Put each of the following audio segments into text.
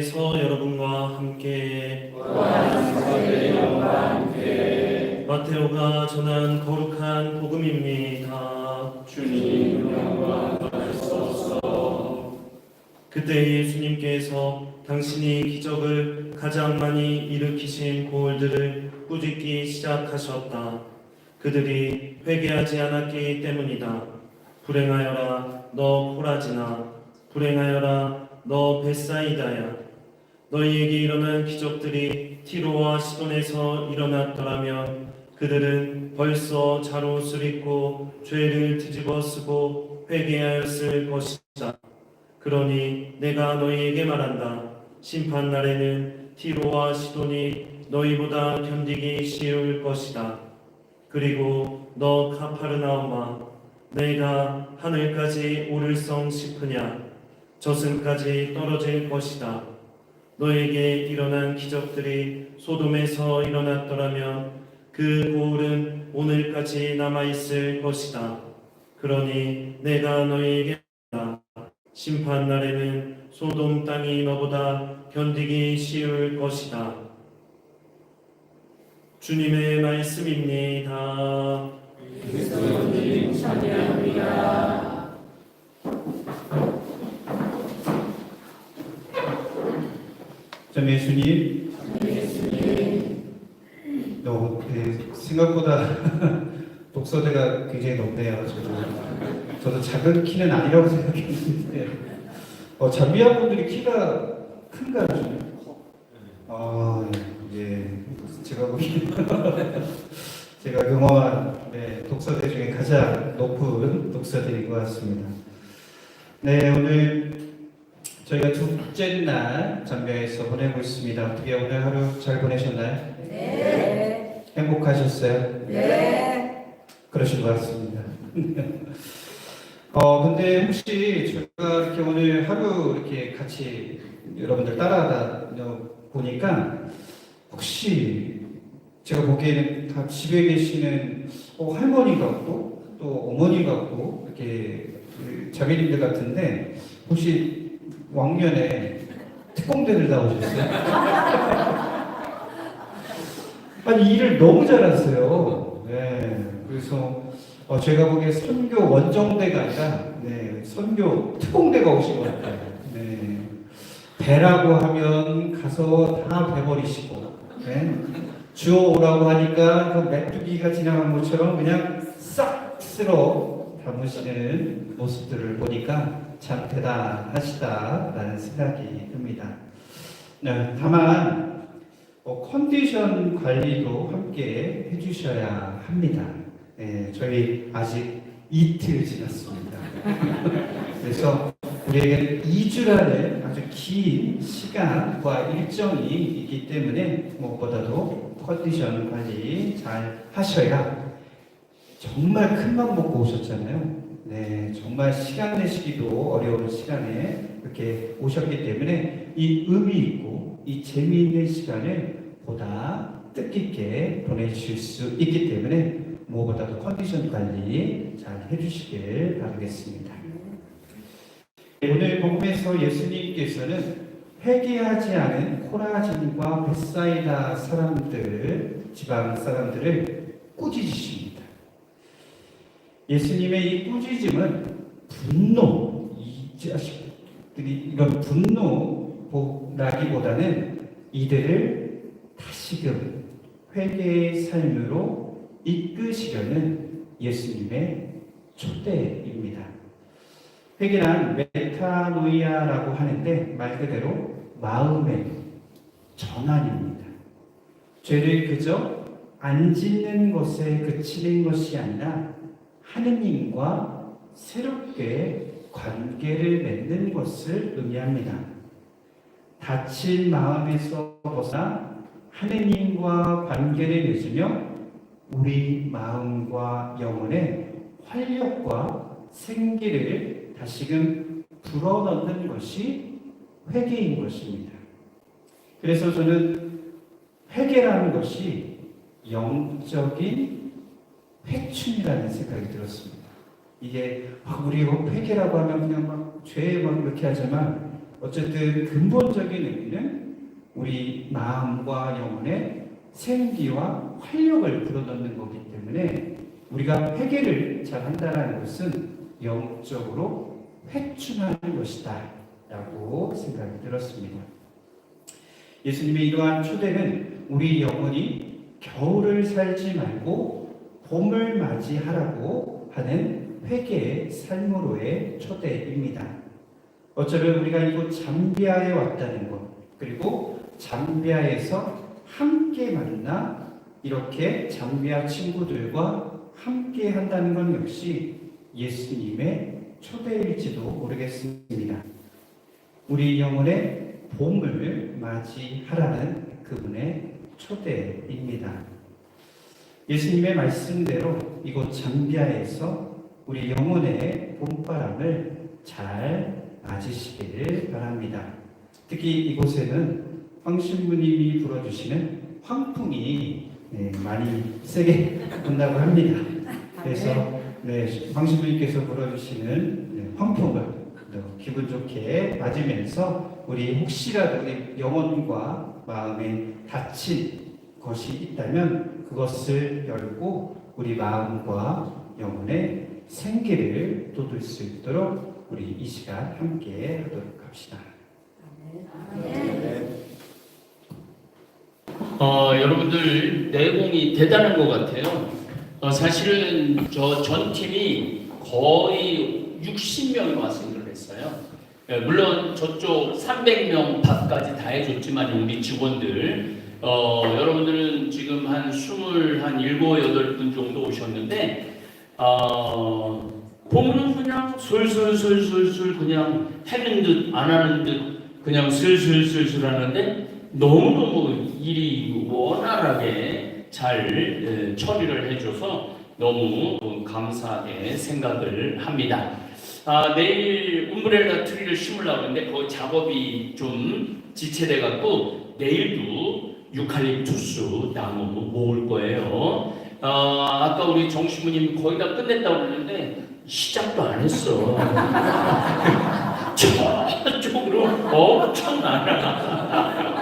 주께서 여러분과 함께 마테오가 전한 거룩한 복음입니다. 주님 영광 받으소서. 그때 예수님께서 당신이 기적을 가장 많이 일으키신 고을들을 꾸짖기 시작하셨다. 그들이 회개하지 않았기 때문이다. 불행하여라 너 코라지나 불행하여라 너 벳사이다야 너희에게 일어난 기적들이 티로와 시돈에서 일어났더라면 그들은 벌써 잘 옷을 입고 죄를 뒤집어 쓰고 회개하였을 것이다. 그러니 내가 너희에게 말한다. 심판 날에는 티로와 시돈이 너희보다 견디기 쉬울 것이다. 그리고 너 카파르나움아, 내가 하늘까지 오를 성 싶으냐? 저승까지 떨어질 것이다. 너에게 일어난 기적들이 소돔에서 일어났더라면 그 고울은 오늘까지 남아 있을 것이다. 그러니 내가 말한다. 심판 날에는 소돔 땅이 너보다 견디기 쉬울 것이다. 주님의 말씀입니다. 그리스도님 찬양합니다 참 예수님, 너 그, 생각보다 독서대가 굉장히 높네요. 저도 저도 작은 키는 아니라고 생각했는데 어, 잠비아 분들이 키가 큰가요? 좀? 아, 예, 제가 보기 제가 경험한 네, 독서대 중에 가장 높은 독서대인 것 같습니다. 네, 오늘 저희가 둘째 날 잠벼에서 보내고 있습니다. 어떻게 오늘 하루 잘 보내셨나요? 네. 행복하셨어요? 네. 그러신 것 같습니다. 어, 근데 혹시 제가 이렇게 오늘 하루 이렇게 같이 여러분들 따라다녀 보니까 혹시 제가 보기에는 다 집에 계시는 어, 할머니 같고 또 어머니 같고 이렇게 그 자매님들 같은데 혹시 왕년에 특공대를 나오셨어요? 아니 일을 너무 잘하세요. 네, 그래서 어, 제가 보기에 선교 원정대가 아니라 네, 선교 특공대가 오신 것 같아요. 네, 배라고 하면 가서 다 배버리시고 네, 주워 오라고 하니까 그 메뚜기가 지나간 것처럼 그냥 싹 쓸어 담으시는 모습들을 보니까 참 대단하시다라는 생각이 듭니다. 네, 다만 어, 컨디션 관리도 함께 해주셔야 합니다. 예, 저희 아직 이틀 지났습니다. 그래서 우리에게 2주라는 아주 긴 시간과 일정이 있기 때문에 무엇보다도 컨디션 관리 잘 하셔야 정말 큰 맘 먹고 오셨잖아요. 네, 정말 시간 내시기도 어려운 시간에 이렇게 오셨기 때문에 이 의미 있고 이 재미있는 시간을 보다 뜻깊게 보내실 수 있기 때문에 무엇보다도 컨디션 관리 잘 해주시길 바라겠습니다. 오늘 복음에서 예수님께서는 회개하지 않은 코라진과 베사이다 사람들, 지방 사람들을 꾸짖으십니다. 예수님의 이 꾸짖음은 분노, 이 자식들이 이런 분노라기보다는 이들을 다시금 회개의 삶으로 이끄시려는 예수님의 초대입니다. 회개란 메타노이아라고 하는데 말 그대로 마음의 전환입니다. 죄를 그저 안 짓는 것에 그치는 것이 아니라 하느님과 새롭게 관계를 맺는 것을 의미합니다. 다친 마음에서 벗어나 하느님과 관계를 맺으며 우리 마음과 영혼의 활력과 생기를 다시금 불어넣는 것이 회개인 것입니다. 그래서 저는 회개라는 것이 영적인 회춘이라는 생각이 들었습니다. 이게 막 우리 회개라고 하면 그냥 막 죄에 막 이렇게 하지만 어쨌든 근본적인 의미는 우리 마음과 영혼의 생기와 활력을 불어넣는 거기 때문에 우리가 회개를 잘 한다는 것은 영적으로 회춘하는 것이다 라고 생각이 들었습니다. 예수님의 이러한 초대는 우리 영혼이 겨울을 살지 말고 봄을 맞이하라고 하는 회개의 삶으로의 초대입니다. 어쩌면 우리가 이곳 잠비아에 왔다는 것, 그리고 잠비아에서 함께 만나 이렇게 잠비아 친구들과 함께 한다는 것 역시 예수님의 초대일지도 모르겠습니다. 우리 영혼의 봄을 맞이하라는 그분의 초대입니다. 예수님의 말씀대로 이곳 잠비아에서 우리 영혼의 봄바람을 잘 맞으시기를 바랍니다. 특히 이곳에는 황신부님이 불어주시는 황풍이 네, 많이 세게 분다고 합니다. 그래서 네, 황신부님께서 불어주시는 네, 황풍을 또 기분 좋게 맞으면서 우리 혹시라도 우리 영혼과 마음에 다친 것이 있다면 그것을 열고 우리 마음과 영혼의 생기를 돋을 수 있도록 우리 이 시간 함께 하도록 합시다. 어, 여러분들 내공이 대단한 것 같아요. 어, 사실은 저 전 팀이 거의 60명이 와서 일을 했어요. 예, 물론 저쪽 300명 밥까지 다 해줬지만 우리 직원들 어, 여러분들은 지금 한 20, 한 7, 8분 정도 오셨는데 어, 보면은 그냥 술술술술술 그냥 하는 듯 안 하는 듯 그냥 슬슬슬슬 하는데 너무너무 일이 원활하게 잘 예, 처리를 해줘서 너무 감사하게 생각을 합니다. 아, 내일 umbrella 트리를 심으려고 하는데 그 작업이 좀 지체돼 갖고 내일도 유칼립투스 나무 모을 거예요. 아, 아까 우리 정신부님 거의 다 끝냈다고 그러는데 시작도 안 했어. 저쪽으로 엄청 많아.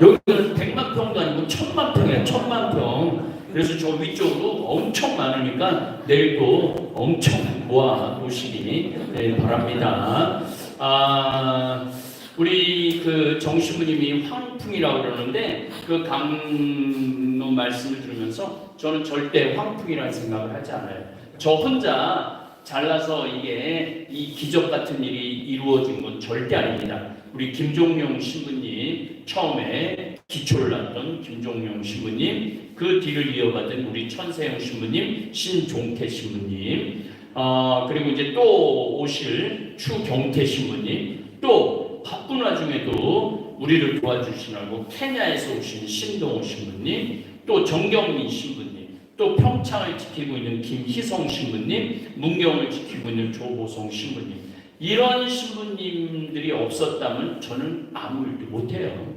여기는 백만 평도 아니고 천만 평이야, 천만 평. 그래서 저 위쪽으로 엄청 많으니까 내일도 엄청 모아 놓으시기 네, 바랍니다. 아, 우리 그 정신부님이 황풍이라고 그러는데 그 강로 말씀을 들으면서 저는 절대 황풍이라는 생각을 하지 않아요. 저 혼자 잘나서 이게 이 기적 같은 일이 이루어진 건 절대 아닙니다. 우리 김종용 신부님 처음에 기초를 놨던 김종용 신부님 그 뒤를 이어받은 우리 천세영 신부님 신종태 신부님 아 그리고 이제 또 오실 추경태 신부님 또 바쁜 와중에도 우리를 도와주시라고 케냐에서 오신 신동호 신부님 또 정경민 신부님 또 평창을 지키고 있는 김희성 신부님 문경을 지키고 있는 조보성 신부님 이런 신부님들이 없었다면 저는 아무 일도 못해요.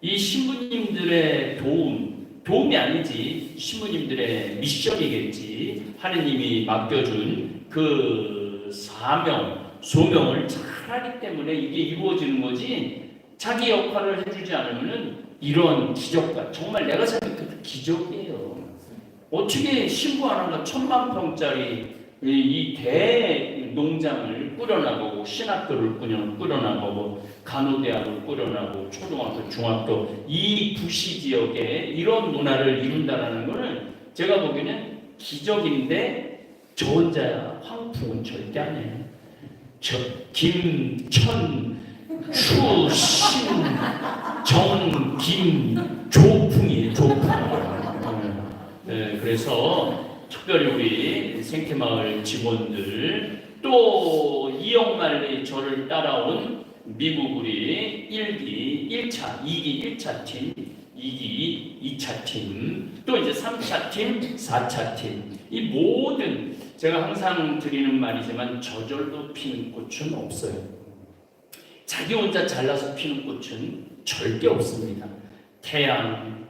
이 신부님들의 도움, 도움이 아니지 신부님들의 미션이겠지. 하느님이 맡겨준 그 사명, 소명을 잘하기 때문에 이게 이루어지는 거지. 자기 역할을 해주지 않으면은 이런 기적과 정말 내가 생각해도 기적이에요. 어떻게 신부 하나가 천만 평짜리 이 대 농장을 꾸려나가고 신학교를 꾸려- 꾸려나가고 간호대학을 꾸려나가고 초등학교, 중학교 이 부시 지역에 이런 문화를 이룬다라는 것은 제가 보기에는 기적인데 저 혼자야 황풍은 절대 아니에요. 저 김천 추신 정, 김, 조풍이에요, 조풍. 네, 그래서 특별히 우리 생태마을 직원들 또 이영만리 저를 따라온 미국 우리 1기 1차, 2기 1차 팀, 2기 2차 팀, 또 이제 3차 팀, 4차 팀. 이 모든 제가 항상 드리는 말이지만 저절로 피는 꽃은 없어요. 자기 혼자 잘라서 피는 꽃은 절대 없습니다. 태양,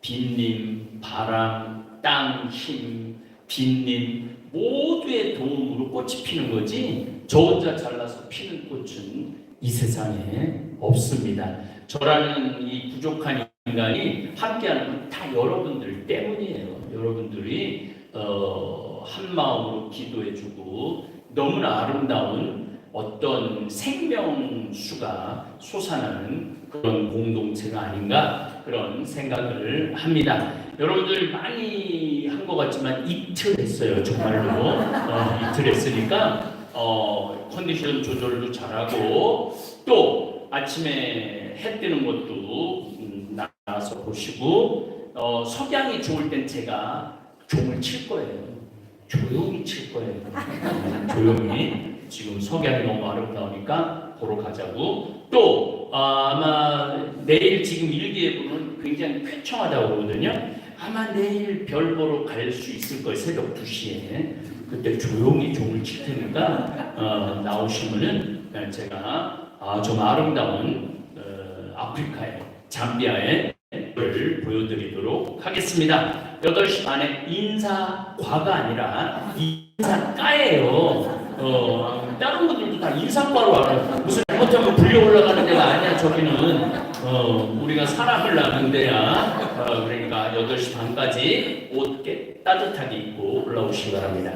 빈님, 바람, 땅, 힘, 빈님 모두의 도움으로 꽃이 피는 거지 저 혼자 잘라서 피는 꽃은 이 세상에 없습니다. 저라는 이 부족한 인간이 함께하는 건 다 여러분들 때문이에요. 여러분들이 어, 한 마음으로 기도해주고 너무나 아름다운 어떤 생명수가 솟아나는 그런 공동체가 아닌가 그런 생각을 합니다. 여러분들 많이 한 것 같지만 이틀 했어요 정말로 어, 이틀 했으니까 어, 컨디션 조절도 잘하고 또 아침에 해 뜨는 것도 음, 나와서 보시고 어, 석양이 좋을 땐 제가 종을 칠 거예요. 조용히 칠 거예요. 음, 조용히 지금 석양이 너무 아름다우니까 보러 가자고 또 아, 아마 내일 지금 일기에 보면 굉장히 쾌청하다고 그러거든요. 아마 내일 별 보러 갈 수 있을 거예요. 새벽 2시에. 그때 조용히 종을 칠 테니까 어, 나오시면은 제가 아, 좀 아름다운 어, 아프리카의 잠비아의 을 보여드리도록 하겠습니다. 8시 반에 인사과가 아니라 인사과예요. 어, 다른 분들도 다 인사과로 알아요. 무슨 잘못하면 불려 올라가는 데가 아니야. 저기는 어, 우리가 사람을 낳는 데야. 어, 그러니까 8시 반까지 옷 깨 따뜻하게 입고 올라오시기 바랍니다.